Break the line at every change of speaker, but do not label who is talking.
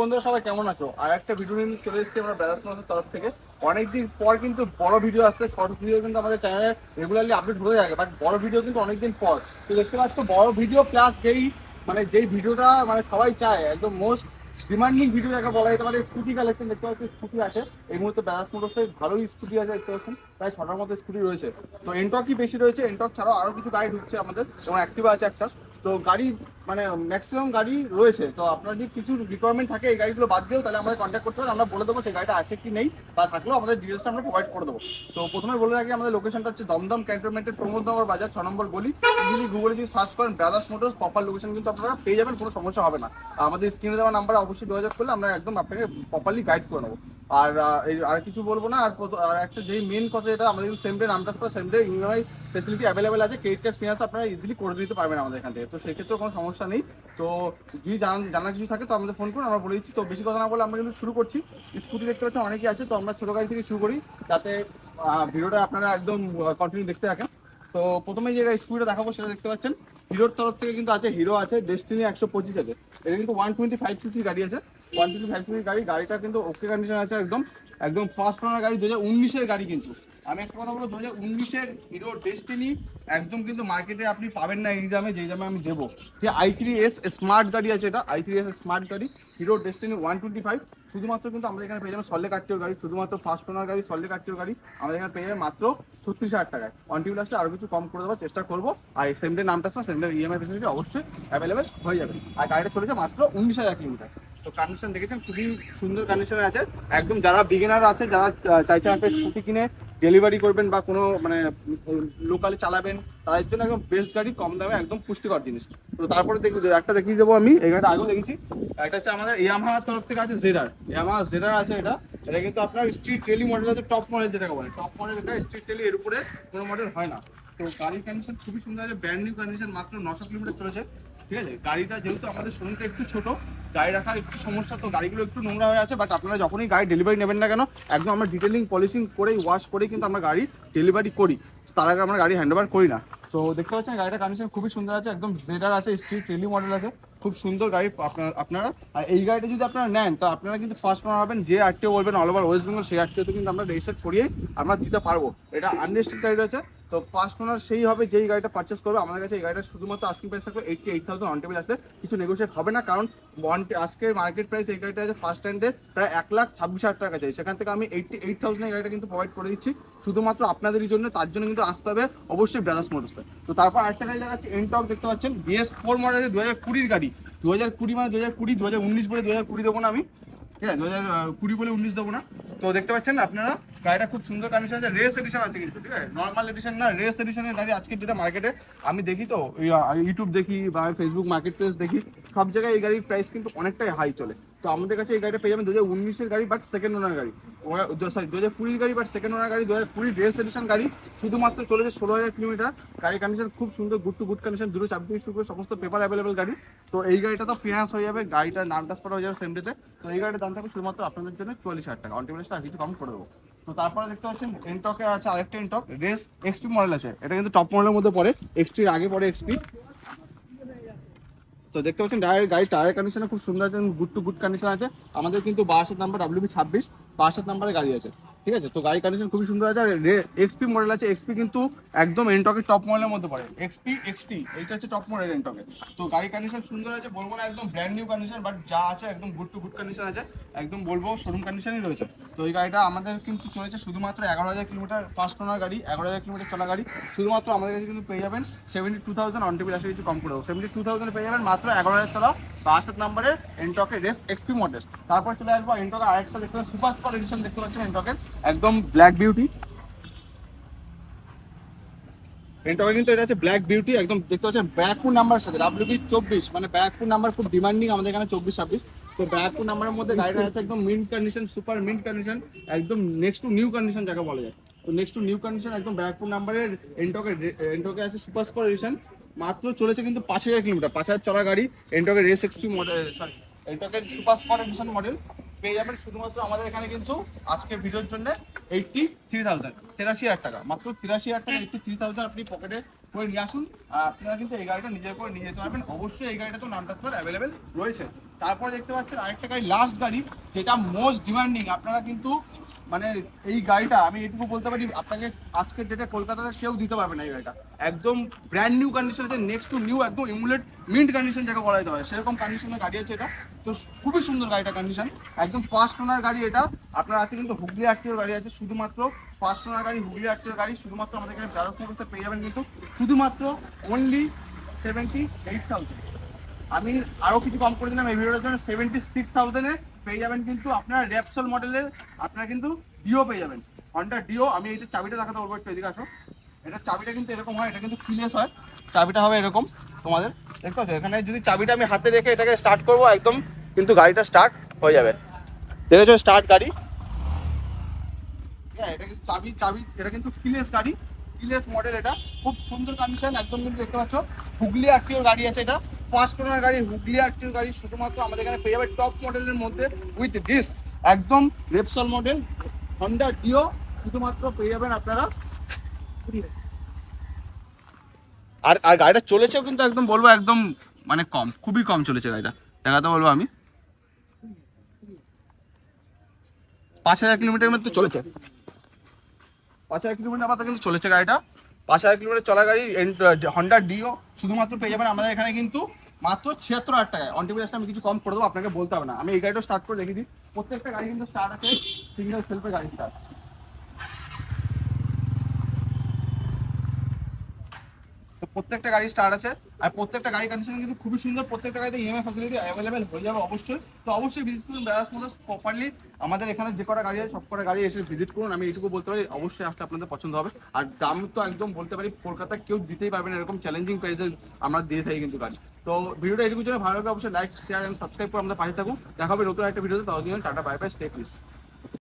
বন্ধুরা, সবাই কেমন আছো? আর একটা ভিডিও নিয়ে চলে এসেছি আমরা মাসের তরফ থেকে। অনেকদিন পর কিন্তু বড় ভিডিও আসছে। শর্ট ভিডিও কিন্তু আমাদের চ্যানেলে রেগুলারলি আপডেট হয়ে যায় বাট বড় ভিডিও কিন্তু অনেকদিন পর। তো দেখতে পাচ্ছ, বড় ভিডিও প্লাস যেই মানে যেই ভিডিওটা মানে সবাই চায়, একদম মোস্ট ডিমান্ডিং ভিডিও যাকে বলা যেতে পারে স্কুটি কালেকশন দেখতে পাচ্ছি স্কুটি আছে। এই মুহূর্তে ব্রাদার্স মোটরসের ভালোই স্কুটি আছে, দেখতে পাচ্ছেন। প্রায় ছটার মতো স্কুটি রয়েছে। তো এনটকই বেশি রয়েছে। এনটক ছাড়াও আরও কিছু গাড়ি ঢুকছে আমাদের, যেমন অ্যাক্টিভা আছে একটা। তো গাড়ি মানে ম্যাক্সিমাম গাড়ি রয়েছে। তো আপনার যদি কিছু রিকোয়ারমেন্ট থাকে এই গাড়িগুলো বাদ দিয়েও, তাহলে আমাদের কন্ট্যাক্ট করতে পারেন। আমরা বলে দেবো সেই গাড়িটা আছে কি নেই, বা থাকলেও আমাদের ডিটেলসটা আমরা প্রোভাইড করে দেবো। তো প্রথমে বলে রাখি, আমাদের লোকেশনটা হচ্ছে দমদম ক্যান্টনমেন্টের প্রমোদনগর বাজার, ছ নম্বর গলি। ইজিলি গুগলে যদি সার্চ করেন ব্রাদার্স মোটরস প্রপার লোকেশন কিন্তু আপনারা পেয়ে যাবেন, কোনো সমস্যা হবে না। আমাদের স্ক্রিনে দেওয়া নাম্বার অবশ্যই যোগাযোগ করলে আমরা একদম আপনাকে প্রপারলি গাইড করে নেব। আর আর কিছু বলব না, আর আর একটা যেই মেন কথা যেটা, আমাদের সেম ডে নামটা same day EMI facility available আছে ক্রেডিট কার্ড ফিনান্স আপনারা ইজিলি করে দিতে পারবেন আমাদের এখান থেকে। তো সেক্ষেত্রে কোনো সমস্যা নেই। তো যদি জান, জানার কিছু থাকে তো আমাদের ফোন করুন, আমরা বলে দিচ্ছি। তো বেশি কথা না বলে আমরা কিন্তু শুরু করছি। স্কুটি দেখতে পাচ্ছি অনেকেই আছে, তো আমরা ছোটো গাড়ি থেকে শুরু করি, যাতে ভিডিওটা আপনারা একদম কন্টিনিউ দেখতে থাকেন। তো প্রথমে যে স্কুটিটা দেখাবো সেটা দেখতে পাচ্ছেন। হিরোর তরফ থেকে কিন্তু আছে হিরো আছে ডেস্টিনি একশো পঁচিশ আছে। এটা কিন্তু ওয়ান টোয়েন্টি ফাইভ সিসি গাড়ি আছে। ওয়ান সিসি গাড়ি, গাড়িটা কিন্তু ওকে কন্ডিশন আছে একদম একদম ফার্স্ট ওনার গাড়ি দু হাজার উনিশের গাড়ি কিন্তু। আমি একটা কথা বলব দু হাজার উনিশের হিরো ডেস্টিনি একদম কিন্তু মার্কেটে আপনি পাবেন না এই দামে, যেই দামে আমি দেবো। যে আই থ্রি এস স্মার্ট গাড়ি আছে এটা আই থ্রি এস স্মার্ট গাড়ি Hero Destiny one twenty five শুধুমাত্র কিন্তু আমাদের এখানে পেয়ে যাবেন সল্লে কাটটিও গাড়ি, শুধুমাত্র ফার্স্ট ওনার গাড়ি সল্লে কাটটিও গাড়ি আমাদের এখানে পেয়ে যাবেন মাত্র ছত্রিশ হাজার টাকায়। অন টিভি লাস্টে আরও কিছু কম করে দেওয়ার চেষ্টা করব, আর সেম ডে নামটা সেম ডে ইএমআই ফেসিলিটি অবশ্যই অ্যাভেলেবেল হয়ে যাবে। আর গাড়িটা চলেছে মাত্র উনিশ হাজার কিলোমিটার। তো কন্ডিশন দেখেছেন, খুবই সুন্দর কন্ডিশনে আছে। একদম যারা বিগিনার আছে, যারা চাইছেন একটা স্কুটি কিনে ডেলিভারি করবেন বা কোনো মানে লোকালে চালাবেন, তাদের জন্য একদম বেস্ট গাড়ি, কম দামে, একদম পুষ্টিকর জিনিস। তো তারপরে দেখি একটা দেখিয়ে দেবো আমি, এই গাড়িটা আগেও দেখেছি। একটা হচ্ছে আমাদের ইয়ামাহার তরফ থেকে আছে জেডার ইয়ামাহা জেডার আছে এটা। এটা কিন্তু আপনার স্ট্রিট টেলি মডেল আছে টপ মডেল যেটাকে বলে। টপ মডেল এটা স্ট্রিট রেলি এর উপরে কোনো মডেল হয় না। তো গাড়ির কন্ডিশন খুবই সুন্দর আছে ব্র্যান্ড নিউ কন্ডিশন মাত্র নশো কিলোমিটার চলেছে। ঠিক আছে? গাড়িটা যেহেতু আমাদের শোরুমটা একটু ছোট, গাড়ি রাখার একটু সমস্যা, তো গাড়িগুলো একটু নোংরা হয়ে আছে বাট আপনারা যখনই গাড়ি ডেলিভারি নেবেন না কেন, একদম আমরা ডিটেলিং পলিশিং করেই ওয়াশ করেই কিন্তু আমরা গাড়ি ডেলিভারি করি। তার আগে আমরা গাড়ি হ্যান্ড করি না। তো দেখতে পাচ্ছেন গাড়িটা কন্ডিশন খুবই সুন্দর আছে, একদম জেডার আছে স্ট্রিট রেলি মডেল আছে, খুব সুন্দর গাড়ি আপনারা আর এই গাড়িটা যদি আপনারা নেন, তো আপনারা কিন্তু ফার্স্ট ওনার হবেন, যে আরটিও বলবেন অল ওভার ওয়েস্ট বেঙ্গল সেই আরটিওতে কিন্তু আমরা রেজিস্টার করিয়ে আমরা দিতে পারব। এটা আনরেজিস্টার্ড গাড়ি রয়েছে তো ফার্স্ট ওনার সেই হবে যেই গাড়িটা পারচেস করবে, আমাদের কাছে এই গাড়িটা শুধুমাত্র আস্কিং প্রাইস থাকবে eighty eight thousand on table আসলে কিছু নেগোসিয়েট হবে না, কারণ ওয়ান আজকের মার্কেট প্রাইস এই গাড়িটা আছে ফার্স্ট হ্যান্ডে প্রায় এক লাখ ছাব্বিশ হাজার টাকা চাই। সেখান থেকে আমি এইটটি এইট থাউজেন্ড গাড়িটা কিন্তু প্রোভাইড করে দিচ্ছি, শুধুমাত্র আপনাদেরই জন্য, তার জন্য কিন্তু আসতে হবে অবশ্যই ব্রাদার্স মোটরসে তো। তারপর আরেকটা গাড়ি দেখাচ্ছে এনটক দেখতে পাচ্ছেন বিএস ফোর মডেল আছে দু হাজার কুড়ির গাড়ি। দু হাজার কুড়ি মানে দু হাজার কুড়ি দু হাজার উনিশ বলে দু হাজার কুড়ি দেবো না আমি। ঠিক আছে কুড়ি বলে উনিশ না। তো দেখতে পাচ্ছেন আপনারা, গাড়িটা খুব সুন্দর আছে আছে কিন্তু, ঠিক আছে? নর্মাল না গাড়ি আজকে মার্কেটে আমি দেখি তো ইউটিউব দেখি বা ফেসবুক মার্কেট প্লেস দেখি, সব জায়গায় এই গাড়ির প্রাইস কিন্তু অনেকটাই হাই চলে। তো আমাদের কাছে এই গাড়িটা পেয়ে যাবেন দু হাজার উনিশের গাড়ি বাট সেকেন্ড ওনার গাড়ি। দু হাজার কুড়ির গাড়ি বাট সেকেন্ড ওনার গাড়ি দু হাজার কুড়ি রেস এডিশন গাড়ি। শুধুমাত্র চলেছে ষোলো হাজার কিলোমিটার গাড়ি কন্ডিশন খুব সুন্দর গুড টু গুড কন্ডিশন দুটো থেকে শুরু করে সমস্ত পেপার অ্যাভেলেবল গাড়ি। তো এই গাড়িটা তো ফিনান্স হয়ে যাবে, গাড়িটার নাম ট্রান্সফার হয়ে যাবে সেম ডেতে তো। এই গাড়ির দাম থাকবে শুধুমাত্র আপনাদের জন্য চল্লিশ হাজার টাকা। অনটিমেশটা আর কিছু কম করে দেবো। তো তারপরে দেখতে পাচ্ছেন এনটকে আছে আরেকটা এনটক রেস এক্সপি মডেল আছে। এটা কিন্তু টপ মডেলের মধ্যে পড়ে এক্সপির আগে পড়ে এক্সপি তো দেখতে পাচ্ছেন গাড়ির গাড়ি টায়ার কন্ডিশনে খুব সুন্দর আছে গুড টু গুড কন্ডিশন আছে। আমাদের কিন্তু বারাসাত নাম্বার ডাব্লিউবি ছাব্বিশ বারাসাত নাম্বারের গাড়ি আছে। ঠিক আছে? তো গাড়ি কন্ডিশন খুবই সুন্দর আছে, আর এক্সপি মডেল আছে। এক্সপি কিন্তু একদম এনটকের টপ মডেলের মধ্যে পড়ে। এক্সপি এক্সটি এইটা হচ্ছে টপ মডেল এনটকে তো গাড়ি কন্ডিশন সুন্দর আছে, বলব না একদম ব্র্যান্ড নিউ কন্ডিশন বাট যা আছে একদম গুড টু গুড কন্ডিশন আছে। একদম বলব শোরুম কন্ডিশনই রয়েছে। তো এই গাড়িটা আমাদের কিন্তু চলেছে শুধুমাত্র এগারো হাজার কিলোমিটার ফার্স্ট ওনার গাড়ি, এগারো হাজার কিলোমিটার চলা গাড়ি। শুধুমাত্র আমাদের কাছে কিন্তু পেয়ে যাবেন সেভেন্টি টু থাউজেন্ড অন আসলে কিছু কম করে দেবো। সেভেন্টি টু থাউজেন্ড পেয়ে যাবেন, মাত্র এগারো হাজার চলা বাসাত নাম্বারের এনটকের রেস এক্সপি মডেল তারপর চলে আসব এনটকের আরেকটা দেখতে পাচ্ছেন সুপার স্পট এডিশন দেখতে পাচ্ছেন এনটকের একদম ব্ল্যাক বিউটি এনটকে কিন্তু এটা আছে ব্ল্যাক বিউটি একদম দেখতে পাচ্ছেন ব্যাকপুর নাম্বার সাথে ডাব্লিউবি চব্বিশ মানে ব্যাকপুর নাম্বার খুব ডিমান্ডিং আমাদের এখানে চব্বিশ, ছাব্বিশ। তো ব্যাকপুর নাম্বারের মধ্যে গাড়িটা আছে একদম mint condition super mint condition একদম নেক্সট টু নিউ কন্ডিশন যাকে বলা যায়। তো নেক্সট টু নিউ কন্ডিশন একদম ব্যাকপুর নাম্বারের এনটকে এনটকে আছে সুপার স্কোর এডিশন মাত্র চলেছে কিন্তু পাঁচ হাজার কিলোমিটার। পাঁচ হাজার চলা গাড়ি এনটকের রেস এক্সপি মডেল সরি এনটকের সুপার স্পট এডিশন মডেল পেয়ে যাবেন শুধুমাত্র আমাদের এখানে কিন্তু আজকের ভিডিওর জন্য এইটটি থ্রি থাউজেন্ড তেরাশি হাজার টাকা। মাত্র তিরাশি হাজার টাকা এইটটি থ্রি থাউজেন্ড আপনি পকেটে করে নিয়ে আসুন। আর আপনারা কিন্তু এই গাড়িটা নিজের করে নিয়ে যেতে পারবেন। অবশ্যই এই গাড়িটা তো নামটা তো অ্যাভেলেবেল রয়েছে। তারপরে দেখতে পাচ্ছেন আরেকটা গাড়ি লাস্ট গাড়ি, যেটা মোস্ট ডিমান্ডিং আপনারা কিন্তু মানে এই গাড়িটা, আমি এটুকু বলতে পারি, আপনাকে আজকের ডেটে কলকাতাতে কেউ দিতে পারবে না এই গাড়িটা। একদম ব্র্যান্ড নিউ কন্ডিশন আছে নেক্সট টু নিউ একদম ইমুলেট মিন্ট কন্ডিশন যাকে বলা যেতে পারে। সেরকম কন্ডিশনের গাড়ি আছে এটা। তো খুবই সুন্দর গাড়িটা কন্ডিশন একদম ফার্স্ট ওনার গাড়ি এটা। আপনার আছে কিন্তু হুগলি আটটির গাড়ি আছে শুধুমাত্র। ফার্স্ট ওনার গাড়ি, হুগলি আটটির গাড়ি। শুধুমাত্র আমাদের এখানে ব্রাদার্স মোটরসে পেয়ে যাবেন কিন্তু শুধুমাত্র অনলি সেভেন্টি এইট থাউজেন্ড আমি আরও কিছু কম করে দিলাম এই ভিডিওটার জন্য। সেভেন্টি সিক্স থাউজেন্ডে পেয়ে যাবেন কিন্তু আপনার র্যাপসল মডেলের আপনারা কিন্তু ডিও পেয়ে যাবেন। হন্ডা ডিও আমি এইটা চাবিটা দেখাতে বলব একটু এদিকে আসো। এটা চাবিটা কিন্তু এরকম হয়, এটা কিন্তু কিলেস হয়। চাবিটা হবে এরকম তোমাদের। দেখতে এখানে যদি চাবিটা আমি হাতে রেখে এটাকে স্টার্ট করব, একদম কিন্তু গাড়িটা স্টার্ট হয়ে যাবে। দেখেছ স্টার্ট গাড়ি? হ্যাঁ এটা কিন্তু চাবি চাবি, এটা কিন্তু কিলেস গাড়ি। কিলেস মডেল এটা। খুব সুন্দর কন্ডিশন একদম কিন্তু দেখতে পাচ্ছ, হুগলি আটটিওর গাড়ি আছে এটা। ফার্স্ট ওনার গাড়ি, হুগলি আটটিওর গাড়ি, শুধুমাত্র আমাদের এখানে পেয়ে যাবে টপ মডেলের মধ্যে উইথ ডিস্ক একদম রেপসল মডেল হন্ডা ডিও শুধুমাত্র পেয়ে যাবেন আপনারা আর আর গাড়িটা চলেছেও কিন্তু একদম বলব একদম মানে কম, খুবই কম চলেছে গাড়িটা। দেখাতে বলব আমি। পাঁচ হাজার কিলোমিটারের মধ্যে চলেছে। পাঁচ হাজার কিলোমিটার আমাদের কিন্তু চলেছে গাড়িটা। পাঁচ হাজার কিলোমিটার চলা গাড়ি হন্ডা ডিও শুধুমাত্র পেয়ে যাবেন আমাদের এখানে কিন্তু মাত্র ছিয়াত্তর হাজার টাকায়। অন আমি কিছু কম করে দেবো, আপনাকে বলতে হবে না। আমি এই গাড়িটা স্টার্ট করে রেখে দিই। প্রত্যেকটা গাড়ি কিন্তু স্টার্ট আছে সিঙ্গেল সেলফের গাড়ি স্টার্ট তো প্রত্যেকটা গাড়ি স্টার্ট আছে। আর প্রত্যেকটা গাড়ি কন্ডিশন কিন্তু খুবই সুন্দর। প্রত্যেকটা গাড়িতে ইএমআই ফ্যাসিলিটি অ্যাভেলেবেল হয়ে যাবে অবশ্যই। তো অবশ্যই ভিজিট করুন ব্রাদার্স মোটরস প্রপারলি আমাদের এখানে যে কটা গাড়ি আছে, সব কটা গাড়ি এসে ভিজিট করুন। আমি এইটুকু বলতে পারি, অবশ্যই আসলে আপনাদের পছন্দ হবে। আর দাম তো একদম বলতে পারি কলকাতায় কেউ দিতেই পারবে না, এরকম চ্যালেঞ্জিং প্রাইসে আমরা দিয়ে থাকি কিন্তু গাড়ি। তো ভিডিওটা এটুকু জন্য ভালো লাগলে অবশ্যই লাইক শেয়ার এবং সাবস্ক্রাইব করে আমাদের পাশে থাকুন। দেখা হবে নতুন একটা ভিডিওতে, ততদিন tata bye bye stay please